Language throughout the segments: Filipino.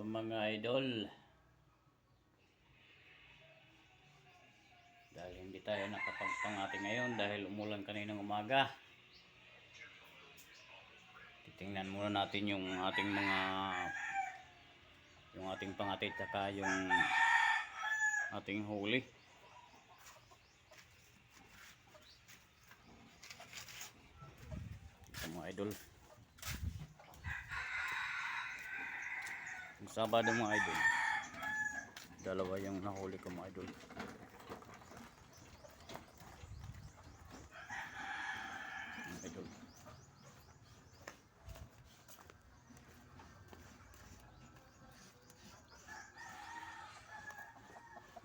Mga idol, dahil hindi tayo nakapagpangati ngayon dahil umulan kaninang umaga, titingnan muna natin yung ating mga yung ating pangati tsaka yung ating huli. Mga idol. Sabado mga idol. Dalawa yung nahuli ko mga idol. Mga idol.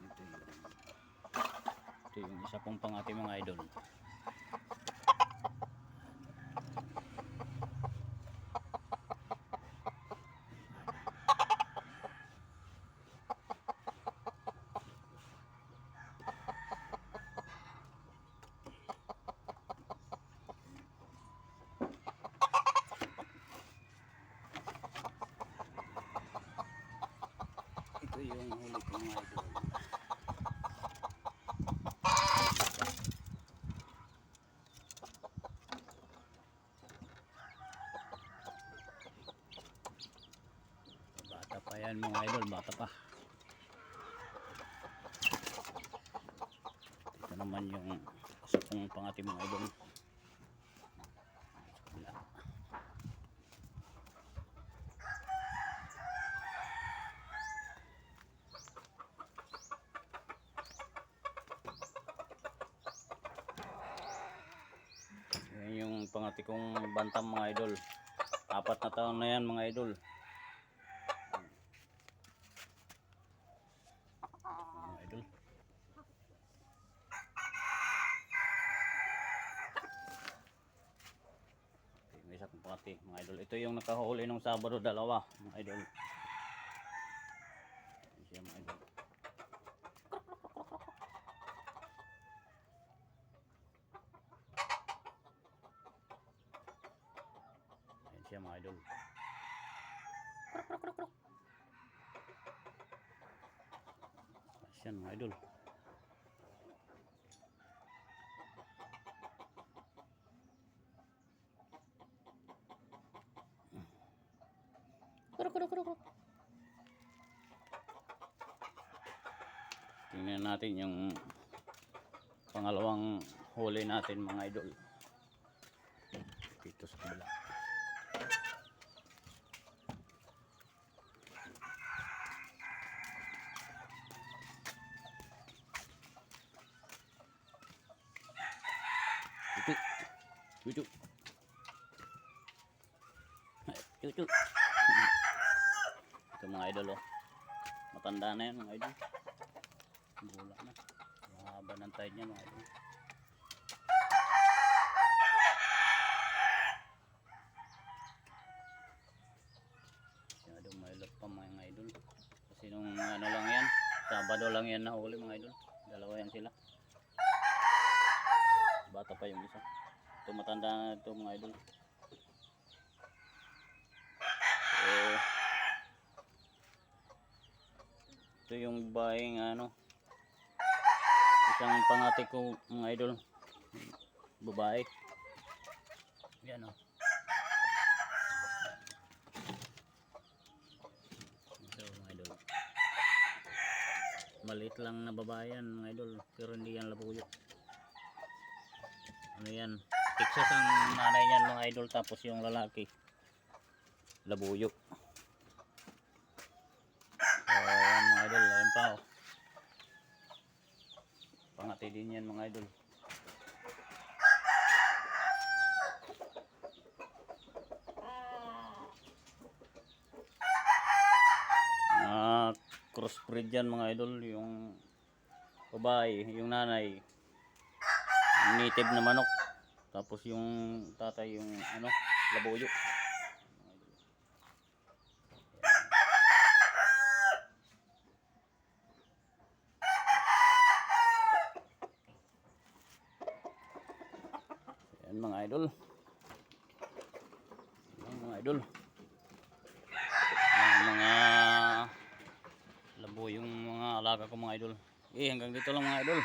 Ito yung, ito yung isa pangati mga idol. Ito yung huli ko mga idol. Bata pa yan mga idol, bata pa. Ito naman yung isa kong pangati mga idol. Wala. Yung pangati kong bantam mga idol. Apat na taon na yan mga idol. 150 mga idol. Ito yung nakahuli nung Sabado dalawa mga idol. Siya mga idol. Ayan siya mga idol. Ayan siya mga idol. Tingnan natin yung pangalawang huli natin mga idol. Dito sa kabila. Ito. Ito. Ito. Ito. Mga idol oh. Matanda na yan mga idol. Bula na. Mahaba ng tide niya mga idol. Masyadong mailot pa mga idol. Kasi nung ano lang yan, Sabado lang yan nahuli mga idol. Dalawa yan sila. Bata pa yung isa. Ito matanda na ito mga idol. So, ito yung baing ano. Isang pangati ko mga idol. Babae. Yan o. Ito mga idol. Maliit lang na babae yan mga idol. Pero hindi yan labuyo. Ano yan? Texas ang nanay niyan mga idol. Tapos yung lalaki. Labuyo. So yan mga idol. Ayan pa oh. Pangati din yan mga idol. Ah, crossbreed yan mga idol. Yung babae, yung nanay. Native na manok. Tapos yung tatay yung ano, labuyo. Yan mga idol. Yan mga idol. Yan mga labo yung mga alaga ko mga idol. Eh hanggang dito lang mga idol.